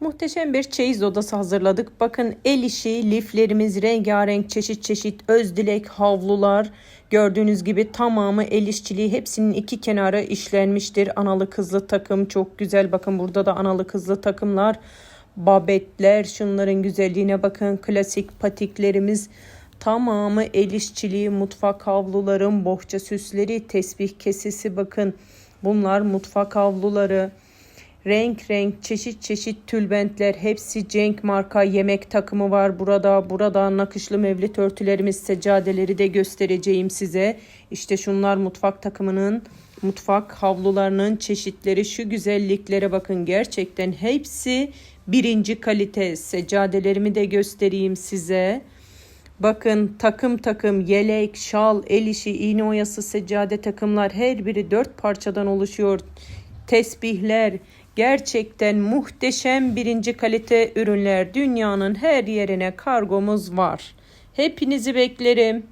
Muhteşem bir çeyiz odası hazırladık. Bakın el işi, liflerimiz rengarenk çeşit çeşit özdilek havlular. Gördüğünüz gibi tamamı el işçiliği hepsinin iki kenarı işlenmiştir. Analı kızlı takım çok güzel. Bakın burada da analı kızlı takımlar. Babetler şunların güzelliğine bakın. Klasik patiklerimiz tamamı el işçiliği. Mutfak havluların bohça süsleri, tesbih kesesi bakın. Bunlar mutfak havluları. Renk renk çeşit çeşit tülbentler hepsi Cenk marka yemek takımı var burada. Burada nakışlı mevlit örtülerimiz seccadeleri de göstereceğim size. İşte şunlar mutfak takımının mutfak havlularının çeşitleri şu güzelliklere bakın gerçekten hepsi birinci kalite seccadelerimi de göstereyim size. Bakın takım takım yelek, şal, el işi, iğne oyası, seccade takımlar her biri dört parçadan oluşuyor. Tesbihler gerçekten muhteşem birinci kalite ürünler dünyanın her yerine kargomuz var. Hepinizi beklerim.